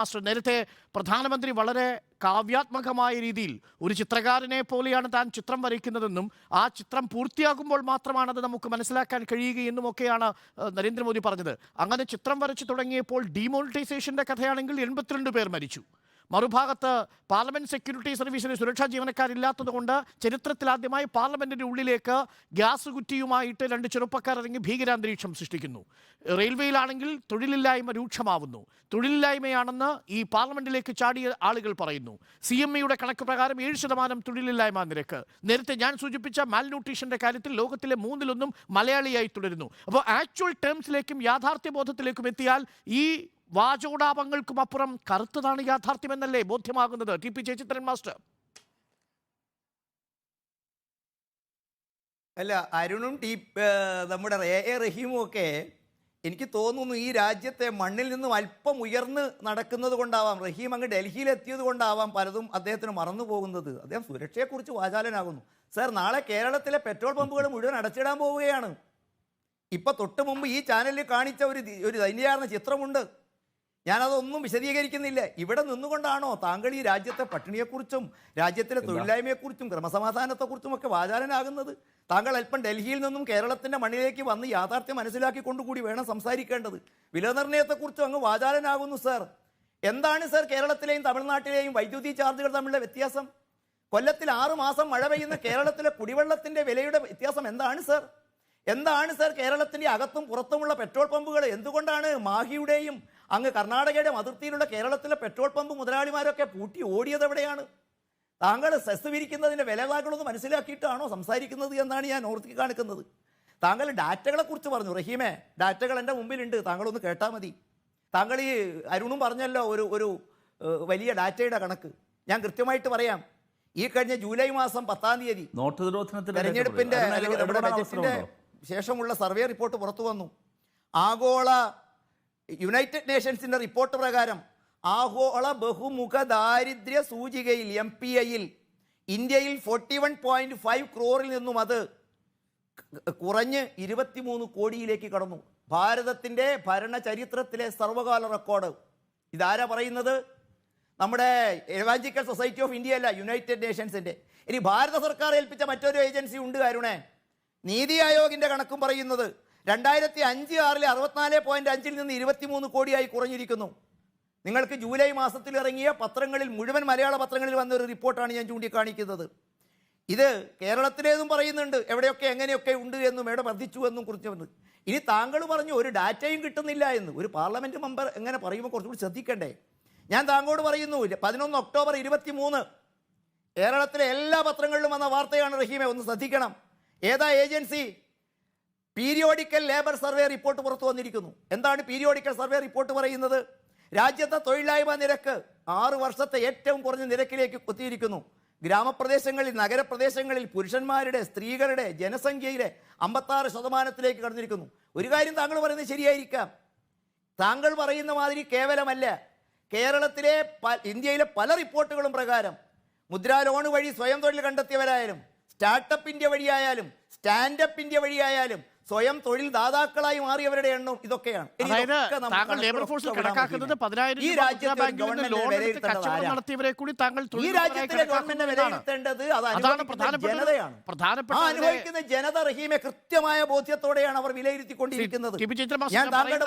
Master നേരത്തെ പ്രധാനമന്ത്രി വളരെ കാവ്യാത്മകമായ രീതിയിൽ ഒരു ചിത്രകാരനെ പോലെയാണ് താൻ ചിത്രം വരയ്ക്കുന്നതെന്നും ആ ചിത്രം പൂർത്തിയാകുമ്പോൾ മാത്രമാണ് അത് നമുക്ക് മനസ്സിലാക്കാൻ കഴിയുകയെന്നും ഒക്കെയാണ് നരേന്ദ്രമോദി പറഞ്ഞത്. അങ്ങനെ ചിത്രം വരച്ചു തുടങ്ങിയപ്പോൾ ഡീമോണിറ്റൈസേഷന്റെ കഥയാണെങ്കിൽ എൺപത്തിരണ്ട് പേർ മരിച്ചു. മറുഭാഗത്ത് പാർലമെന്റ് സെക്യൂരിറ്റി സർവീസിന് സുരക്ഷാ ജീവനക്കാരില്ലാത്തതുകൊണ്ട് ചരിത്രത്തിലാദ്യമായി പാർലമെന്റിന്റെ ഉള്ളിലേക്ക് ഗ്യാസ് കുറ്റിയുമായിട്ട് രണ്ട് ചെറുപ്പക്കാർ ഇറങ്ങി ഭീകരാന്തരീക്ഷം സൃഷ്ടിക്കുന്നു. റെയിൽവേയിലാണെങ്കിൽ തൊഴിലില്ലായ്മ രൂക്ഷമാവുന്നു. തൊഴിലില്ലായ്മയാണെന്ന് ഈ പാർലമെന്റിലേക്ക് ചാടിയ ആളുകൾ പറയുന്നു. സി എം ഇയുടെ കണക്ക് പ്രകാരം ഏഴ് ശതമാനം തൊഴിലില്ലായ്മ നിരക്ക്. നേരത്തെ ഞാൻ സൂചിപ്പിച്ച മാൽന്യൂട്രീഷന്റെ കാര്യത്തിൽ ലോകത്തിലെ മൂന്നിലൊന്നും മലയാളിയായി തുടരുന്നു. അപ്പോൾ ആക്ച്വൽ ടേംസിലേക്കും യാഥാർത്ഥ്യബോധത്തിലേക്കും എത്തിയാൽ ഈ വാചോടാപങ്ങൾക്കും അപ്പുറം കറുത്തതാണ് യാഥാർത്ഥ്യമെന്നല്ലേ ബോധ്യമാകുന്നത്? T P Jayachithran master. അല്ല അരുണും ടി നമ്മുടെ എ എ റഹീമും ഒക്കെ എനിക്ക് തോന്നുന്നു ഈ രാജ്യത്തെ മണ്ണിൽ നിന്നും അല്പം ഉയർന്ന് നടക്കുന്നത് കൊണ്ടാവാം. റഹീം അങ്ങ് ഡൽഹിയിൽ എത്തിയത് കൊണ്ടാവാം പലതും അദ്ദേഹത്തിന് മറന്നു പോകുന്നത്. അദ്ദേഹം സുരക്ഷയെക്കുറിച്ച് വാചാലനാകുന്നു. സർ നാളെ കേരളത്തിലെ പെട്രോൾ പമ്പുകൾ മുഴുവൻ അടച്ചിടാൻ പോവുകയാണ്. ഇപ്പൊ തൊട്ട് മുമ്പ് ഈ ചാനലിൽ കാണിച്ച ഒരു ഒരു ദൈന്യാരണ ചിത്രമുണ്ട്. ഞാനതൊന്നും വിശദീകരിക്കുന്നില്ല. ഇവിടെ നിന്നുകൊണ്ടാണോ താങ്കൾ ഈ രാജ്യത്തെ പട്ടിണിയെക്കുറിച്ചും രാജ്യത്തിലെ തൊഴിലില്ലായ്മയെക്കുറിച്ചും ക്രമസമാധാനത്തെക്കുറിച്ചും ഒക്കെ വാചാലനാകുന്നത്? താങ്കൾ അല്പം ഡൽഹിയിൽ നിന്നും കേരളത്തിന്റെ മണ്ണിലേക്ക് വന്ന് യാഥാർത്ഥ്യം മനസ്സിലാക്കിക്കൊണ്ടുകൂടി വേണം സംസാരിക്കേണ്ടത്. വിലനിർണയത്തെക്കുറിച്ചും അങ്ങ് വാചാലനാകുന്നു സർ. എന്താണ് സർ കേരളത്തിലെയും തമിഴ്നാട്ടിലെയും വൈദ്യുതി ചാർജുകൾ തമ്മിലുള്ള വ്യത്യാസം? കൊല്ലത്തിൽ ആറു മാസം മഴ പെയ്യുന്ന കേരളത്തിലെ കുടിവെള്ളത്തിന്റെ വിലയുടെ വ്യത്യാസം എന്താണ് സർ? എന്താണ് സർ കേരളത്തിന്റെ അകത്തും പുറത്തുമുള്ള പെട്രോൾ പമ്പുകൾ? എന്തുകൊണ്ടാണ് മാഹിയുടെയും അങ്ങ് കർണാടകയുടെ അതിർത്തിയിലുള്ള കേരളത്തിലെ പെട്രോൾ പമ്പ് മുതലാളിമാരൊക്കെ പൂട്ടി ഓടിയത് എവിടെയാണ്? താങ്കൾ സെസ് വിരിക്കുന്നതിന്റെ വിലകളൊന്ന് മനസ്സിലാക്കിയിട്ടാണോ സംസാരിക്കുന്നത് എന്നാണ് ഞാൻ ഓർത്തി കാണിക്കുന്നത്. താങ്കൾ ഡാറ്റകളെ കുറിച്ച് പറഞ്ഞു. റഹീമേ ഡാറ്റകൾ എന്റെ മുമ്പിലുണ്ട്. താങ്കളൊന്ന് കേട്ടാൽ മതി. താങ്കൾ ഈ അരുണും പറഞ്ഞല്ലോ ഒരു ഒരു വലിയ ഡാറ്റയുടെ കണക്ക്. ഞാൻ കൃത്യമായിട്ട് പറയാം. ഈ കഴിഞ്ഞ ജൂലൈ മാസം പത്താം തീയതി നോട്ട് തെരഞ്ഞെടുപ്പിന്റെ? ശേഷമുള്ള സർവേ റിപ്പോർട്ട് പുറത്തു വന്നു. ആഗോള യുണൈറ്റഡ് നേഷൻസിന്റെ റിപ്പോർട്ട് പ്രകാരം ആഗോള ബഹുമുഖ ദാരിദ്ര്യ സൂചികയിൽ എം പി ഐയിൽ ഇന്ത്യയിൽ ഫോർട്ടി വൺ പോയിന്റ് ഫൈവ് ക്രോറിൽ നിന്നും അത് കുറഞ്ഞ് ഇരുപത്തിമൂന്ന് കോടിയിലേക്ക് കടന്നു. ഭാരതത്തിന്റെ ഭരണചരിത്രത്തിലെ സർവകാല റെക്കോർഡ് ഇതാരാ പറയുന്നത്? നമ്മുടെ എവാഞ്ചിക്കൽ സൊസൈറ്റി ഓഫ് ഇന്ത്യ അല്ല യുണൈറ്റഡ് നേഷൻസിന്റെ ഇനി ഭാരത സർക്കാർ ഏൽപ്പിച്ച മറ്റൊരു ഏജൻസി ഉണ്ട് അരുണേ. നീതി ആയോഗിന്റെ കണക്കും പറയുന്നത് രണ്ടായിരത്തി അഞ്ച് ആറിലെ അറുപത്തിനാല് പോയിന്റ് അഞ്ചിൽ നിന്ന് ഇരുപത്തിമൂന്ന് കോടിയായി കുറഞ്ഞിരിക്കുന്നു. നിങ്ങൾക്ക് ജൂലൈ മാസത്തിൽ ഇറങ്ങിയ പത്രങ്ങളിൽ മുഴുവൻ മലയാള പത്രങ്ങളിൽ വന്ന ഒരു റിപ്പോർട്ടാണ് ഞാൻ ചൂണ്ടിക്കാണിക്കുന്നത്. ഇത് കേരളത്തിലേതും പറയുന്നുണ്ട് എവിടെയൊക്കെ എങ്ങനെയൊക്കെ ഉണ്ട് എന്നും എവിടെ വർദ്ധിച്ചു എന്നും കുറിച്ചുവെന്ന് ഇനി താങ്കൾ പറഞ്ഞു ഒരു ഡാറ്റയും കിട്ടുന്നില്ല എന്ന്. ഒരു പാർലമെന്റ് മെമ്പർ എങ്ങനെ പറയുമ്പോൾ കുറച്ചുകൂടി ശ്രദ്ധിക്കണ്ടേ. ഞാൻ താങ്കളോട് പറയുന്നു പതിനൊന്ന് ഒക്ടോബർ ഇരുപത്തി മൂന്ന് കേരളത്തിലെ എല്ലാ പത്രങ്ങളിലും വന്ന വാർത്തയാണ് റഹീമെ ഒന്ന് ശ്രദ്ധിക്കണം. ഏതാ agency? Periodical labour survey report പുറത്തു വന്നിരിക്കുന്നു. എന്താണ് പീരിയോഡിക്കൽ സർവേ റിപ്പോർട്ട് പറയുന്നത്? രാജ്യത്തെ തൊഴിലില്ലായ്മ നിരക്ക് ആറു വർഷത്തെ ഏറ്റവും കുറഞ്ഞ നിരക്കിലേക്ക് കുത്തിയിരിക്കുന്നു ഗ്രാമപ്രദേശങ്ങളിൽ നഗരപ്രദേശങ്ങളിൽ പുരുഷന്മാരുടെ സ്ത്രീകളുടെ ജനസംഖ്യയിലെ അമ്പത്താറ് ശതമാനത്തിലേക്ക് കടന്നിരിക്കുന്നു. ഒരു കാര്യം താങ്കൾ പറയുന്നത് ശരിയായിരിക്കാം. താങ്കൾ പറയുന്ന മാതിരി കേവലമല്ല. കേരളത്തിലെ ഇന്ത്യയിലെ പല റിപ്പോർട്ടുകളും പ്രകാരം മുദ്രാ ലോൺ വഴി സ്വയം തൊഴിൽ കണ്ടെത്തിയവരായാലും സ്റ്റാർട്ടപ്പ് ഇന്ത്യ വഴിയായാലും സ്റ്റാൻഡപ്പ് ഇന്ത്യ വഴിയായാലും സ്വയം തൊഴിൽ ദാതാക്കളായി മാറിയവരുടെ എണ്ണം ഇതൊക്കെയാണ്. താങ്കൾ ലേബർ ഫോഴ്സിൽ കണക്കാക്കുന്നത് പതിനായിരം ഈ രാജ്യത്തെ കൂടി താങ്കൾ ഈ തൊഴിൽ രാജ്യത്തിലെ ഗവൺമെന്റ് വിലയിരുത്തേണ്ടത് അത് അതാണ് അനുഭവിക്കുന്ന പ്രധാനപ്പെട്ട ജനതയാണ്. പ്രധാനപ്പെട്ട അനുഭവിക്കുന്ന ജനത റഹീമെ കൃത്യമായ ബോധ്യത്തോടെയാണ് അവർ വിലയിരുത്തിക്കൊണ്ടിരിക്കുന്നത്. ഞാൻ താങ്കളുടെ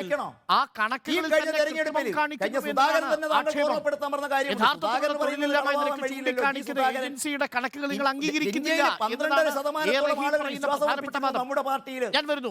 വെക്കണോ? ആ ഈ കണക്കുകളിൽ കഴിഞ്ഞ തെരഞ്ഞെടുപ്പിൽ കാണിക്കുന്നു കഴിഞ്ഞ സുധാകരൻ തന്നെ താങ്കൾ ആക്ഷേപം. ഓർമ്മപ്പെടുത്താൻ പറഞ്ഞ കാര്യം സുധാകരൻ കണക്കുകൾ നിങ്ങൾ അംഗീകരിക്കുന്നില്ല പന്ത്രണ്ടര എന്നതാണ് നമ്മുടെ പാർട്ടിയിൽ ഞാൻ വരുന്നു.